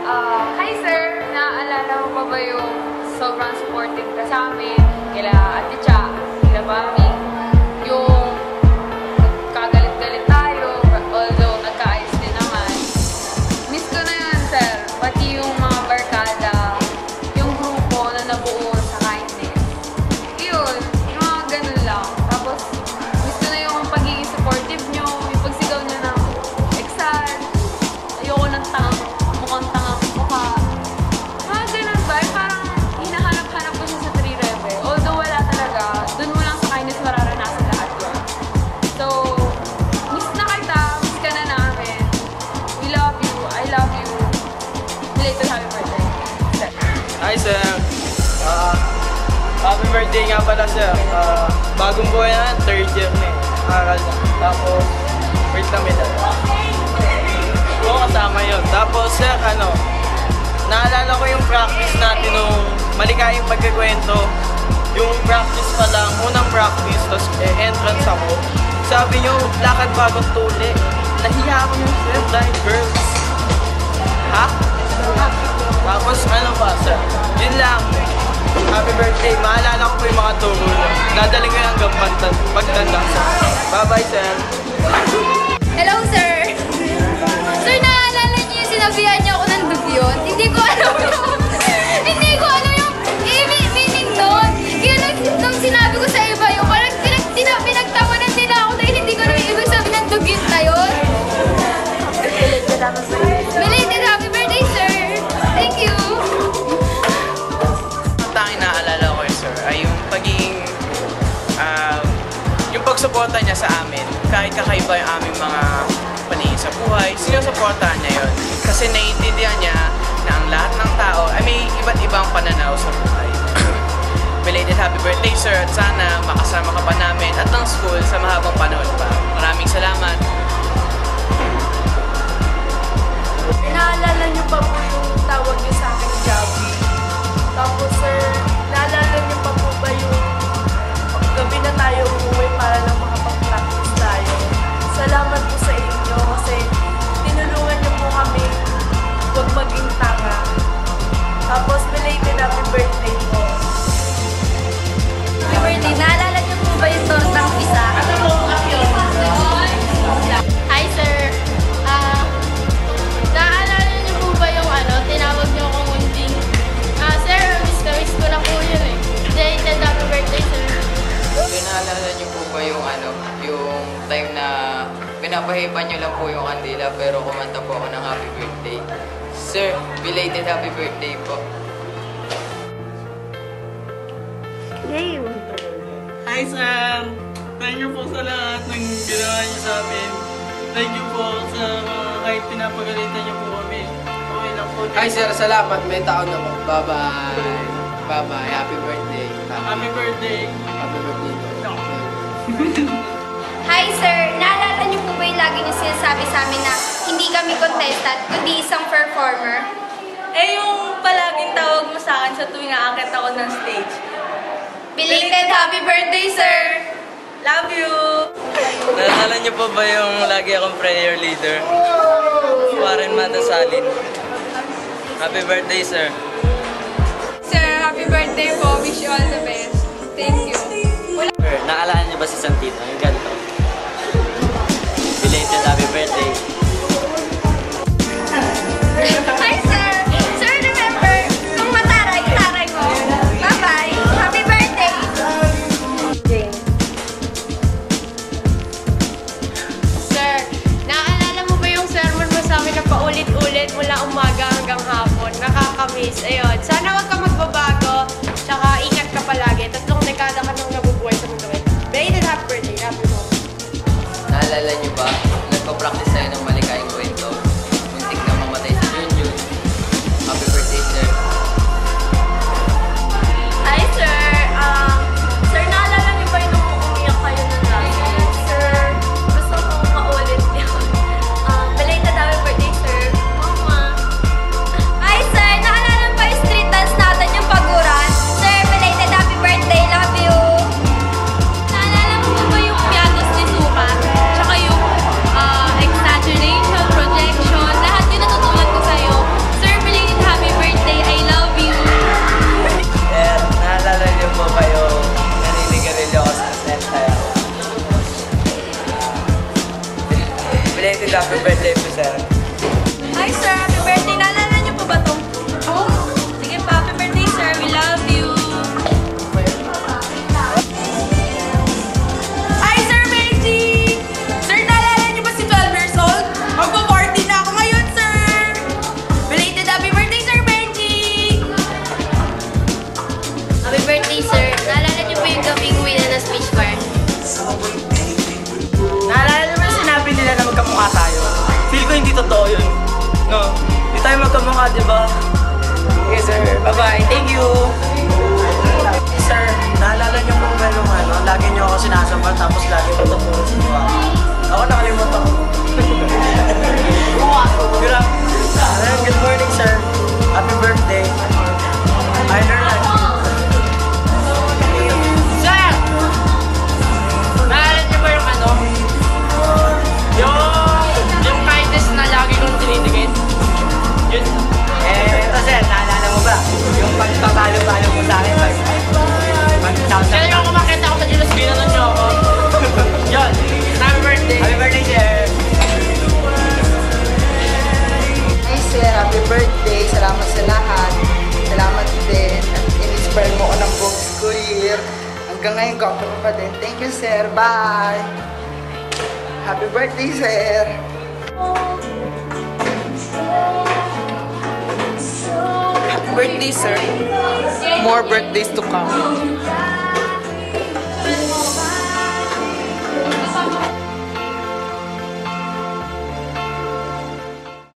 Ah, hi sir, naaalala mo pa ba yung sobrang supportive ka sa amin? Kila Ate Cha, kila Mami. Birthday nga pala, sir. Ah, bagong buhay na, third year na eh. Aral na. Tapos, wait lang, may dala. Oo, kasama yun. Tapos, sir, ano, naalala ko yung practice natin nung malikayang pagkakwento. Yung practice pa lang, unang practice, tapos eh, entrance ako. Sabi nyo, lakad bagong tuli. Nahiya ako yung sir dahil girls. Ha? Tapos ano pa, sir? Yun lang. Happy birthday. Maalala ko po yung mga turo nyo. Dadaling ko yung hanggang pagtanda. Bye-bye, sir. Hello! Sir, yung pagsuporta niya sa amin, kahit kakaiba yung aming mga paningin sa buhay, sinusuportahan niya yun. Kasi naiintindihan niya na ang lahat ng tao ay may iba't ibang pananaw sa buhay. Belated happy birthday, sir, at sana makasama ka pa namin at ng school sa mahabang panahon pa. Maraming salamat. Naalala niyo pa po yung tawag niyo sa akin, pinapahipan niyo lang po yung kandila pero kumanta po ako ng happy birthday. Sir, belated happy birthday po. Hi, Sam! Thank you po sa lahat ng ginawa niyo sa amin. Thank you po sa mga kahit pinapagalitan niyo po kami. Okay lang po. Hi sir, salamat. May taon na po. Bye-bye. Bye-bye. Happy birthday. Happy birthday! Happy birthday. Hi, niyo sinasabi sa amin na hindi kami contestant, kundi isang performer? Eh, yung palaging tawag mo sa akin sa tuwing aakit ako ng stage. Belated happy birthday, sir! Love you! Naalala niyo po ba yung lagi akong prayer leader? Warren Madasalin. Happy birthday, sir. Sir, happy birthday po. Wish you all the best. Thank you. Sir, naalala niyo ba si Santito? Yung ganito. Nakakamiss. Ayun. Sana wag ka magbabago. Tsaka ingat ka palagi. Tatlong dekada ka nang nabubuhay sa mundo. Belated happy birthday. Love you, Mom. Naalala niyo ba? totoo yun. No? Hindi tayo magkamukha, di ba? Yes, sir. Bye-bye. Thank you. Sir, naalala niyo po ba ano, lagi niyo ako sinasabag Hanggang ngayon, GoPro pa din. Thank you, sir. Bye! Happy birthday, sir! Happy birthday, sir. More birthdays to come.